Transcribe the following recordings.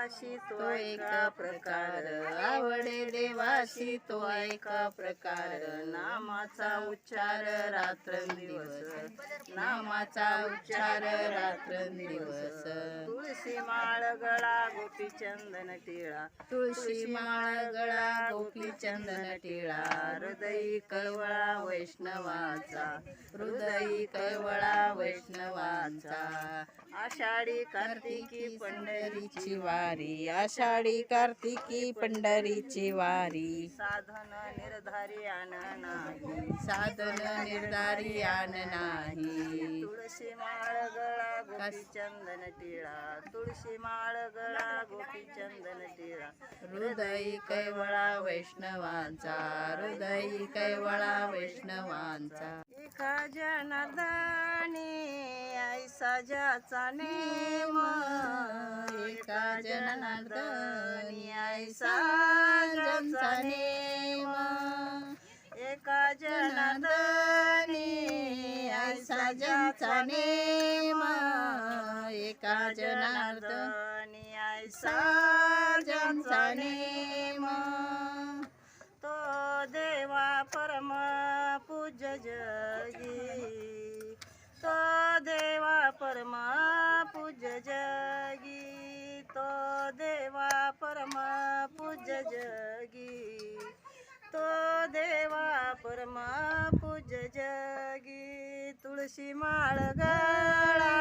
देवाशी तो एक प्रकार. आवडे देवाशी तो एक प्रकार. नामाचा उच्चार रात्रंदिवस. नामाचा उच्चार रात्रंदिवस. तुळशी माळ गळा गोपी चंदन टिळा. तुळशी माळ गळा गोपी चंदन टिळा. हृदयी कळवळा वैष्णवाचा. हृदयी कळवळा वैष्णवाचा. आषाढी कार्तिकी पंढरीची वारी. आषाढी कार्तिकी पंढरीची वारी. साधन निर्धारी आण नाही. साधन निर्धारी आण नाही. तुळशी माळ गळा गोपी चंदन टिळा. तुळशी माळ गळा गोपी चंदन टिळा. हृदयी कैवळा वैष्णवांचा. हृदयी कैवळा वैष्णवांचा. एका जनार्दनी ऐसा नेम एका जनार्दनी ऐसा ज्यांचा नेम. एका जनार्दनी ऐसा ज्यांचा नेम. एका जनार्दन जनार्दनी ऐसा ज्यांचा नेम. तो देवा परम पूज जगी. परमा पूज जगी तो देवा परमा पूज जगी तो देवा परमा पूज जगी तुळशी माळ गळा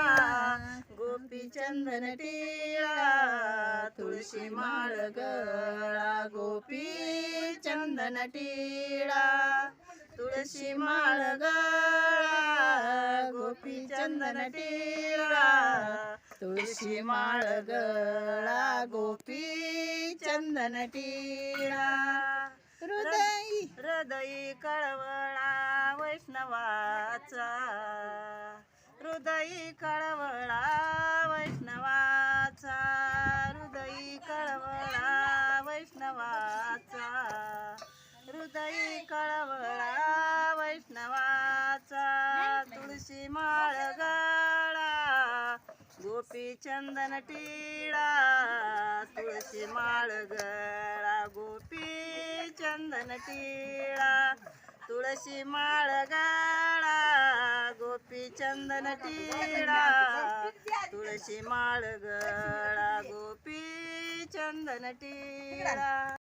गोपी चंदन टिळा तुळशी माळ गळा गोपी चंदन टिळा तुळशी माळ गळा गोपी चंदन टिळा तुळशी माळ गळा गोपी चंदन टिळा. हृदय हृदयी कळवळा वैष्णवाचा हृदयी कळवळा वैष्णवाचा. गोपी चंदन टिळा तुळशी माळ गळा. गोपी चंदन टिळा तुळशी माळ गळा. गोपी चंदन टिळा तुळशी माळ गळा. गोपी चंदन टिळा.